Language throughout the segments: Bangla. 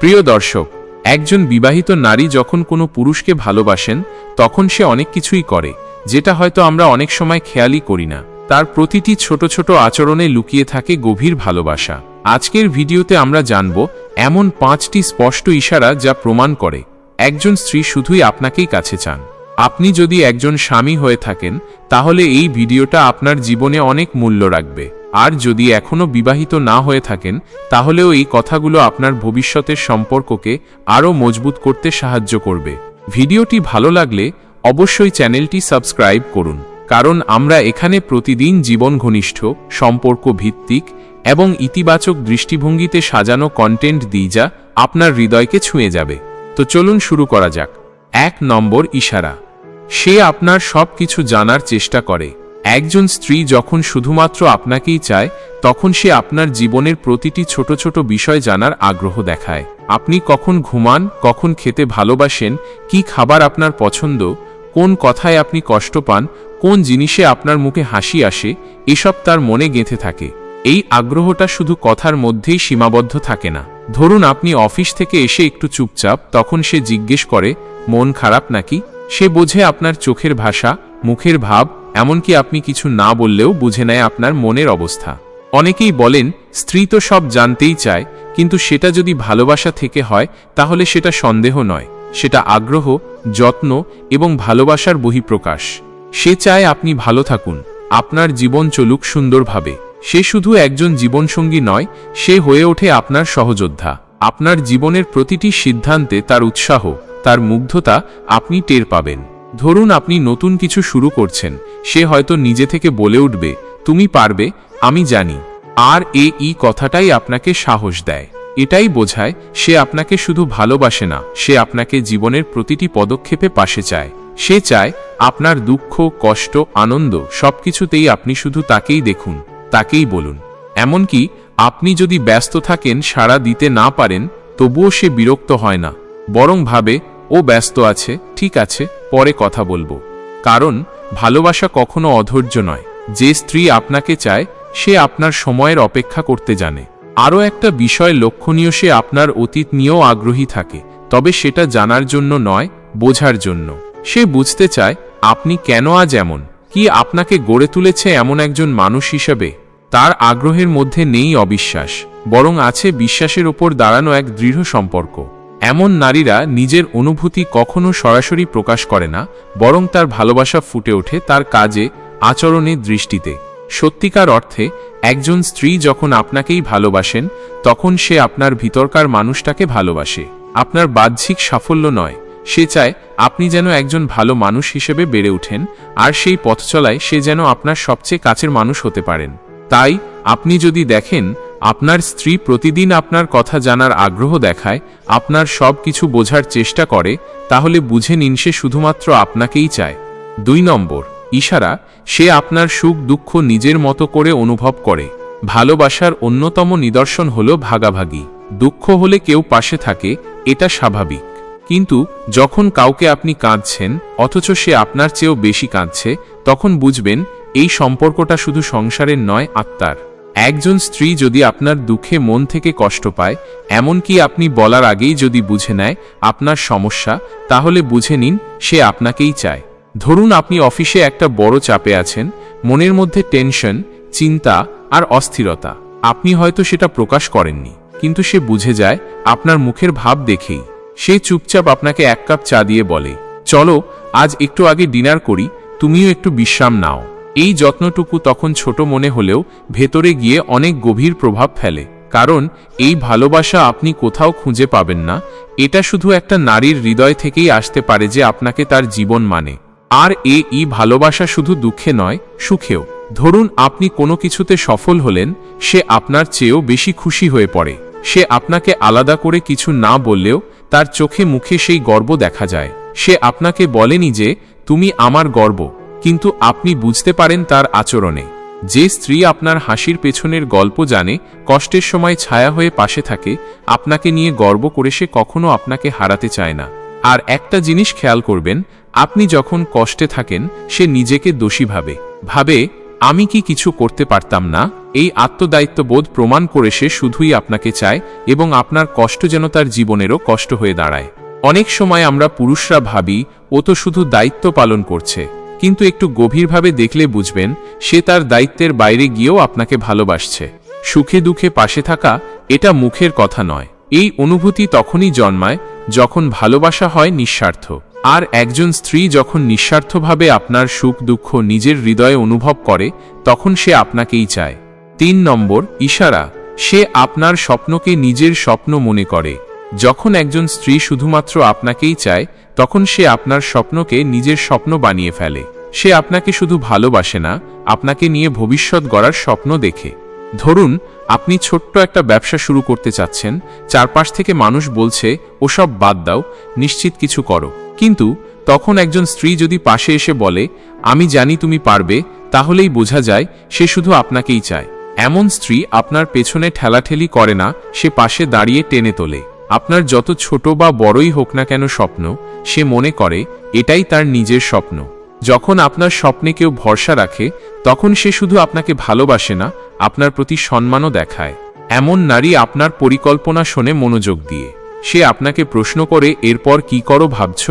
প্রিয় দর্শক, একজন বিবাহিত নারী যখন কোনো পুরুষকে ভালোবাসেন, তখন সে অনেক কিছুই করে, যেটা হয়তো আমরা অনেক সময় খেয়ালই করি না। তার প্রতিটি ছোট ছোট আচরণে লুকিয়ে থাকে গভীর ভালোবাসা। আজকের ভিডিওতে আমরা জানব, এমন পাঁচটি স্পষ্ট ইশারা যা প্রমাণ করে, একজন স্ত্রী শুধুই আপনাকেই কাছে চান। আপনি যদি একজন স্বামী হয়ে থাকেন, তাহলে এই ভিডিওটা আপনার জীবনে অনেক মূল্য রাখবে। আর যদি এখনও বিবাহিত না হয়ে থাকেন, তাহলেও এই কথাগুলো আপনার ভবিষ্যতের সম্পর্ককে আরও মজবুত করতে সাহায্য করবে। ভিডিওটি ভালো লাগলে অবশ্যই চ্যানেলটি সাবস্ক্রাইব করুন, কারণ আমরা এখানে প্রতিদিন জীবন ঘনিষ্ঠ সম্পর্ক ভিত্তিক এবং ইতিবাচক দৃষ্টিভঙ্গিতে সাজানো কন্টেন্ট দিই যা আপনার হৃদয়কে ছুঁয়ে যাবে। তো চলুন শুরু করা যাক। এক নম্বর ইশারা। সে আপনার সব কিছু জানার চেষ্টা করে। একজন স্ত্রী যখন শুধুমাত্র আপনাকেই চায়, তখন সে আপনার জীবনের প্রতিটি ছোট ছোট বিষয় জানার আগ্রহ দেখায়। আপনি কখন ঘুমান, কখন খেতে ভালোবাসেন, কি খাবার আপনার পছন্দ, কোন কথায় আপনি কষ্ট পান, কোন জিনিসে আপনার মুখে হাসি আসে, এসব তার মনে গেঁথে থাকে। এই আগ্রহটা শুধু কথার মধ্যেই সীমাবদ্ধ থাকে না। ধরুন আপনি অফিস থেকে এসে একটু চুপচাপ, তখন সে জিজ্ঞেস করে, মন খারাপ নাকি? সে বোঝে আপনার চোখের ভাষা মুখের ভাব, এমনকি আপনি কিছু না বললেও বুঝে নেয় আপনার মনের অবস্থা। অনেকেই বলেন, স্ত্রী তো সব জানতেই চায়, কিন্তু সেটা যদি ভালোবাসা থেকে হয়, তাহলে সেটা সন্দেহ নয়। সেটা আগ্রহ, যত্ন এবং ভালোবাসার বহিঃপ্রকাশ। সে চায় আপনি ভালো থাকুন, আপনার জীবন চলুক সুন্দরভাবে। সে শুধু একজন জীবনসঙ্গী নয়, সে হয়ে ওঠে আপনার সহযোদ্ধা। আপনার জীবনের প্রতিটি সিদ্ধান্তে তার উৎসাহ, তার মুগ্ধতা আপনি টের পাবেন। ধরুন আপনি নতুন কিছু শুরু করছেন, সে হয়তো নিজে থেকে বলে উঠবে, তুমি পারবে, আমি জানি। আর এ ই কথাটাই আপনাকে সাহস দেয়। এটাই বোঝায়, সে আপনাকে শুধু ভালোবাসে না, সে আপনাকে জীবনের প্রতিটি পদক্ষেপে পাশে চায়। সে চায়, আপনার দুঃখ, কষ্ট, আনন্দ সবকিছুতেই আপনি শুধু তাকেই দেখুন, তাকেই বলুন। এমনকি আপনি যদি ব্যস্ত থাকেন, সাড়া দিতে না পারেন, তবুও সে বিরক্ত হয় না। বরং ভাবে ও ব্যস্ত আছে, ঠিক আছে, পরে কথা বলব। কারণ, ভালোবাসা কখনো অধৈর্য নয়। যে স্ত্রী আপনাকে চায়, সে আপনার সময়ের অপেক্ষা করতে জানে। আরও একটা বিষয় লক্ষণীয়, সে আপনার অতীত নিয়েও আগ্রহী থাকে, তবে সেটা জানার জন্য নয়, বোঝার জন্য। সে বুঝতে চায়, আপনি কেন আজ এমন? কি আপনাকে গড়ে তুলেছে এমন একজন মানুষ হিসাবে? তার আগ্রহের মধ্যে নেই অবিশ্বাস, বরং আছে বিশ্বাসের ওপর দাঁড়ানো এক দৃঢ় সম্পর্ক। এমন নারীরা নিজের অনুভূতি কখনো সরাসরি প্রকাশ করে না, বরং তার ভালোবাসা ফুটে ওঠে তার কাজে আচরণের দৃষ্টিতে। সত্যিকার অর্থে, একজন স্ত্রী যখন আপনাকেই ভালোবাসেন, তখন সে আপনার ভিতরকার মানুষটাকে ভালোবাসে। আপনার বাহ্যিক সাফল্য নয়, সে চায় আপনি যেন একজন ভালো মানুষ হিসেবে বেড়ে ওঠেন, আর সেই পথ চলায় সে যেন আপনার সবচেয়ে কাছের মানুষ হতে পারেন। তাই, আপনি যদি দেখেন আপনার স্ত্রী প্রতিদিন আপনার কথা জানার আগ্রহ দেখায়, আপনার সব কিছু বোঝার চেষ্টা করে, তাহলে বুঝে নিন সে শুধুমাত্র আপনাকেই চায়। দুই নম্বর, ইশারা, সে আপনার সুখ দুঃখ নিজের মতো করে অনুভব করে। ভালোবাসার অন্যতম নিদর্শন হল ভাগাভাগি। দুঃখ হলে কেউ পাশে থাকে, এটা স্বাভাবিক। কিন্তু, যখন কাউকে আপনি কাঁদছেন, অথচ সে আপনার চেয়েও বেশি কাঁদছে, তখন বুঝবেন, এই সম্পর্কটা শুধু সংসারের নয়, আত্মার। একজন স্ত্রী যদি আপনার দুঃখে মন থেকে কষ্ট পায়, এমনকি আপনি বলার আগেই যদি বুঝে নেয় আপনার সমস্যা, তাহলে বুঝে নিন, সে আপনাকেই চায়। ধরুন আপনি অফিসে একটা বড় চাপে আছেন, মনের মধ্যে টেনশন, চিন্তা আর অস্থিরতা। আপনি হয়তো সেটা প্রকাশ করেননি, কিন্তু সে বুঝে যায় আপনার মুখের ভাব দেখেই। সে চুপচাপ আপনাকে এক কাপ চা দিয়ে বলে, চলো, আজ একটু আগে ডিনার করি, তুমিও একটু বিশ্রাম নাও। এই যত্নটুকু তখন ছোট মনে হলেও ভেতরে গিয়ে অনেক গভীর প্রভাব ফেলে। কারণ, এই ভালোবাসা আপনি কোথাও খুঁজে পাবেন না। এটা শুধু একটা নারীর হৃদয় থেকেই আসতে পারে যে আপনাকে তার জীবন মানে। আর এ, ই ভালোবাসা শুধু দুঃখে নয়, সুখেও। ধরুন, আপনি কোনো কিছুতে সফল হলেন, সে আপনার চেয়েও বেশি খুশি হয়ে পড়ে। সে আপনাকে আলাদা করে কিছু না বললেও তার চোখে মুখে সেই গর্ব দেখা যায়। সে আপনাকে বলেনি যে, তুমি আমার গর্ব। কিন্তু আপনি বুঝতে পারেন তার আচরণে। যে স্ত্রী আপনার হাসির পেছনের গল্প জানে, কষ্টের সময় ছায়া হয়ে পাশে থাকে, আপনাকে নিয়ে গর্ব করে সে কখনো আপনাকে হারাতে চায় না। আর একটা জিনিস খেয়াল করবেন, আপনি যখন কষ্টে থাকেন, সে নিজেকে দোষী ভাবে। ভাবে, আমি কি কিছু করতে পারতাম না? এই আত্মদায়িত্ববোধ প্রমাণ করে সে শুধুই আপনাকে চায় এবং আপনার কষ্ট যেন তার জীবনেরও কষ্ট হয়ে দাঁড়ায়। অনেক সময় আমরা পুরুষরা ভাবি, ও তো শুধু দায়িত্ব পালন করছে। কিন্তু একটু গভীরভাবে দেখলে বুঝবেন, সে তার দায়িত্বের বাইরে গিয়েও আপনাকে ভালোবাসছে। সুখে দুঃখে পাশে থাকা, এটা মুখের কথা নয়। এই অনুভূতি তখনই জন্মায় যখন ভালোবাসা হয় নিঃস্বার্থ। আর একজন স্ত্রী যখন নিঃস্বার্থভাবে আপনার সুখ দুঃখ নিজের হৃদয়ে অনুভব করে, তখন সে আপনাকেই চায়। তিন নম্বর, ইশারা। সে আপনার স্বপ্নকে নিজের স্বপ্ন মনে করে। যখন একজন স্ত্রী শুধুমাত্র আপনাকেই চায়, তখন সে আপনার স্বপ্নকে নিজের স্বপ্ন বানিয়ে ফেলে। সে আপনাকে শুধু ভালোবাসে না, আপনাকে নিয়ে ভবিষ্যৎ গড়ার স্বপ্ন দেখে। ধরুন, আপনি ছোট্ট একটা ব্যবসা শুরু করতে চাচ্ছেন, চারপাশ থেকে মানুষ বলছে, ওসব বাদ দাও, নিশ্চিত কিছু করো। কিন্তু তখন একজন স্ত্রী যদি পাশে এসে বলে, আমি জানি তুমি পারবে, তাহলেই বোঝা যায়, সে শুধু আপনাকেই চায়। এমন স্ত্রী আপনার পেছনে ঠেলাঠেলি করে না, সে পাশে দাঁড়িয়ে টেনে তোলে। আপনার যত ছোট বা বড়ই হোক না কেন স্বপ্ন, সে মনে করে, এটাই তার নিজের স্বপ্ন। যখন আপনার স্বপ্নে কেউ ভরসা রাখে, তখন সে শুধু আপনাকে ভালোবাসে না, আপনার প্রতি সম্মানও দেখায়। এমন নারী আপনার পরিকল্পনা শোনে মনোযোগ দিয়ে। সে আপনাকে প্রশ্ন করে, এরপর কি করো ভাবছ?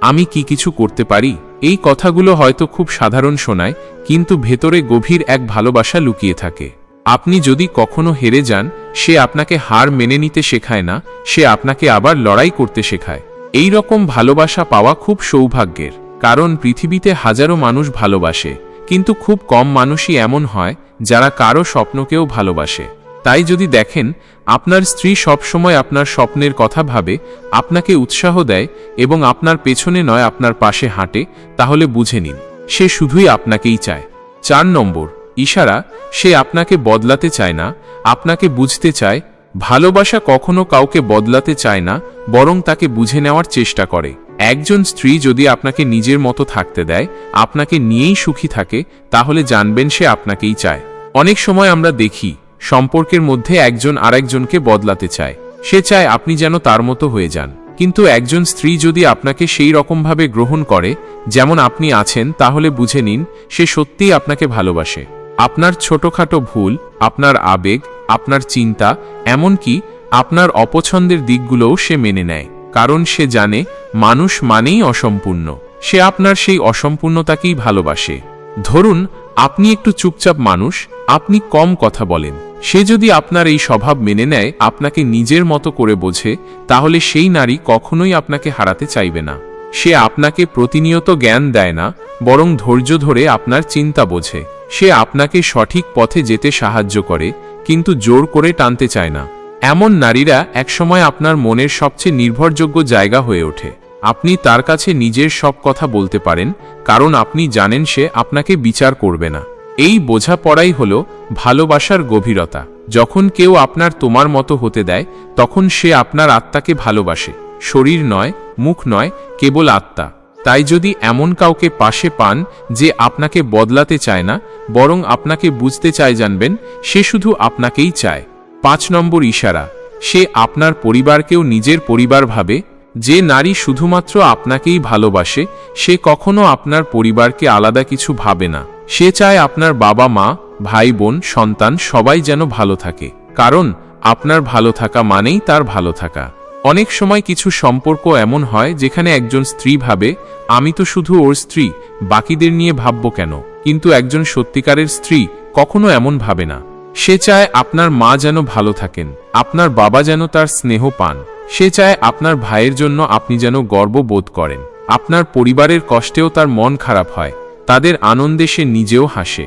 আমি কি কিছু করতে পারি? এই কথাগুলো হয়তো খুব সাধারণ শোনায়, কিন্তু ভেতরে গভীর এক ভালোবাসা লুকিয়ে থাকে। আপনি যদি কখনো হেরে যান, সে আপনাকে হার মেনে নিতে শেখায় না, সে আপনাকে আবার লড়াই করতে শেখায়। এই রকম ভালোবাসা পাওয়া খুব সৌভাগ্যের, কারণ পৃথিবীতে হাজারো মানুষ ভালোবাসে, কিন্তু খুব কম মানুষই এমন হয়, যারা কারও স্বপ্নকেও ভালোবাসে। তাই যদি দেখেন, আপনার স্ত্রী সবসময় আপনার স্বপ্নের কথা ভাবে, আপনাকে উৎসাহ দেয়, এবং আপনার পেছনে নয়, আপনার পাশে হাঁটে, তাহলে বুঝে নিন, সে শুধুই আপনাকেই চায়। চার নম্বর ইশারা, সে আপনাকে বদলাতে চায় না, আপনাকে বুঝতে চায়, ভালোবাসা কখনো কাউকে বদলাতে চায় না, বরং তাকে বুঝে নেওয়ার চেষ্টা করে। একজন স্ত্রী যদি আপনাকে নিজের মতো থাকতে দেয়, আপনাকে নিয়েই সুখী থাকে, তাহলে জানবেন সে আপনাকেই চায়। অনেক সময় আমরা দেখি, সম্পর্কের মধ্যে একজন আরেকজনকে বদলাতে চায়। সে চায় আপনি যেন তার মতো হয়ে যান। কিন্তু একজন স্ত্রী যদি আপনাকে সেই রকমভাবে গ্রহণ করে, যেমন আপনি আছেন, তাহলে বুঝে নিন, সে সত্যিই আপনাকে ভালোবাসে। আপনার ছোটখাটো ভুল, আপনার আবেগ, আপনার চিন্তা, এমনকি আপনার অপছন্দের দিকগুলোও সে মেনে নেয়, কারণ সে জানে মানুষ মানেই অসম্পূর্ণ। সে আপনার সেই অসম্পূর্ণতাকেই ভালোবাসে। ধরুন, আপনি একটু চুপচাপ মানুষ, আপনি কম কথা বলেন। সে যদি আপনার এই স্বভাব মেনে নেয়, আপনাকে নিজের মতো করে বোঝে, তাহলে সেই নারী কখনোই আপনাকে হারাতে চাইবে না। সে আপনাকে প্রতিনিয়ত জ্ঞান দেয় না, বরং ধৈর্য ধরে আপনার চিন্তা বোঝে। সে আপনাকে সঠিক পথে যেতে সাহায্য করে, কিন্তু জোর করে টানতে চায় না। এমন নারীরা একসময় আপনার মনের সবচেয়ে নির্ভরযোগ্য জায়গা হয়ে ওঠে। আপনি তার কাছে নিজের সব কথা বলতে পারেন, কারণ আপনি জানেন সে আপনাকে বিচার করবে না। এই বোঝাপড়াই হল ভালোবাসার গভীরতা। যখন কেউ আপনার তোমার মতো হতে দেয়, তখন সে আপনার আত্মাকে ভালোবাসে। শরীর নয়, মুখ নয়, কেবল আত্মা। তাই যদি এমন কাউকে পাশে পান যে আপনাকে বদলাতে চায় না, বরং আপনাকে বুঝতে চায় জানবেন, সে শুধু আপনাকেই চায়। পাঁচ নম্বর ইশারা, সে আপনার পরিবারকেও নিজের পরিবার ভাবে, যে নারী শুধুমাত্র আপনাকেই ভালোবাসে, সে কখনো আপনার পরিবারকে আলাদা কিছু ভাবে না। সে চায় আপনার বাবা মা, ভাই বোন, সন্তান সবাই যেন ভালো থাকে। কারণ, আপনার ভালো থাকা মানেই তার ভালো থাকা। অনেক সময় কিছু সম্পর্ক এমন হয় যেখানে একজন স্ত্রী ভাবে, আমি তো শুধু ওর স্ত্রী, বাকিদের নিয়ে ভাবব কেন? কিন্তু একজন সত্যিকারের স্ত্রী কখনো এমন ভাবে না। সে চায় আপনার মা যেন ভালো থাকেন, আপনার বাবা যেন তার স্নেহ পান। সে চায় আপনার ভাইয়ের জন্য আপনি যেন গর্ব বোধ করেন। আপনার পরিবারের কষ্টেও তার মন খারাপ হয়, তাদের আনন্দে সে নিজেও হাসে।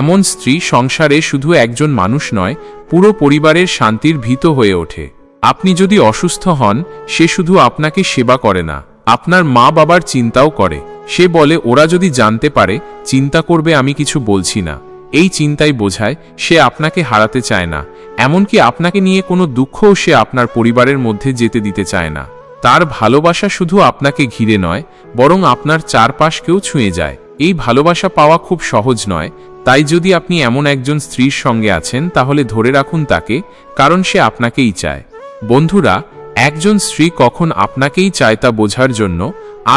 এমন স্ত্রী সংসারে শুধু একজন মানুষ নয়, পুরো পরিবারের শান্তির ভীত হয়ে ওঠে। আপনি যদি অসুস্থ হন, সে শুধু আপনাকে সেবা করে না, আপনার মা বাবার চিন্তাও করে। সে বলে, ওরা যদি জানতে পারে, চিন্তা করবে আমি কিছু বলছি না। এই চিন্তাই বোঝায়, সে আপনাকে হারাতে চায় না। এমনকি আপনাকে নিয়ে কোনো দুঃখও সে আপনার পরিবারের মধ্যে যেতে দিতে চায় না। তার ভালোবাসা শুধু আপনাকে ঘিরে নয়, বরং আপনার চারপাশকেও ছুঁয়ে যায়। এই ভালোবাসা পাওয়া খুব সহজ নয়, তাই যদি আপনি এমন একজন স্ত্রীর সঙ্গে আছেন, তাহলে ধরে রাখুন তাকে, কারণ সে আপনাকেই চায়। বন্ধুরা, একজন স্ত্রী কখন আপনাকেই চায় তা বোঝার জন্য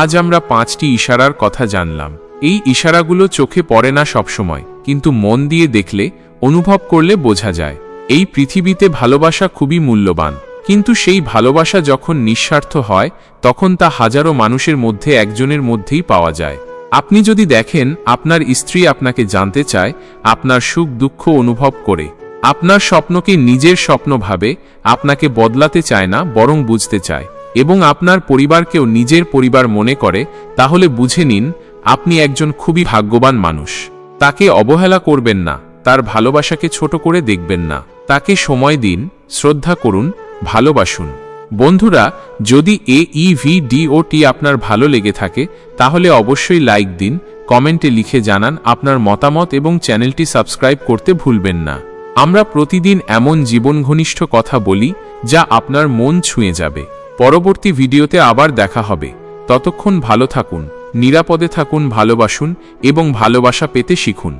আজ আমরা পাঁচটি ইশারার কথা জানলাম। এই ইশারাগুলো চোখে পড়ে না সবসময়, কিন্তু মন দিয়ে দেখলে, অনুভব করলে বোঝা যায়। এই পৃথিবীতে ভালোবাসা খুবই মূল্যবান, কিন্তু সেই ভালোবাসা যখন নিঃস্বার্থ হয়, তখন তা হাজারো মানুষের মধ্যে একজনের মধ্যেই পাওয়া যায়। আপনি যদি দেখেন, আপনার স্ত্রী আপনাকে জানতে চায়, আপনার সুখ দুঃখ অনুভব করে। আপনার স্বপ্নকে নিজের স্বপ্ন ভাবে, আপনাকে বদলাতে চায় না, বরং বুঝতে চায়। এবং আপনার পরিবারকেও নিজের পরিবার মনে করে, তাহলে বুঝে নিন, আপনি একজন খুবই ভাগ্যবান মানুষ। তাকে অবহেলা করবেন না, তার ভালোবাসাকে ছোট করে দেখবেন না। তাকে সময় দিন, শ্রদ্ধা করুন, ভালোবাসুন। বন্ধুরা, যদি এ ই ভি ডি ও টি আপনার ভালো লেগে থাকে, তাহলে অবশ্যই লাইক দিন, কমেন্টে লিখে জানান আপনার মতামত এবং চ্যানেলটি সাবস্ক্রাইব করতে ভুলবেন না। আমরা প্রতিদিন এমন জীবন ঘনিষ্ঠ কথা বলি, যা আপনার মন ছুঁয়ে যাবে। পরবর্তী ভিডিওতে আবার দেখা হবে। ততক্ষণ ভালো থাকুন, নিরাপদে থাকুন, ভালোবাসুন এবং ভালোবাসা পেতে শিখুন।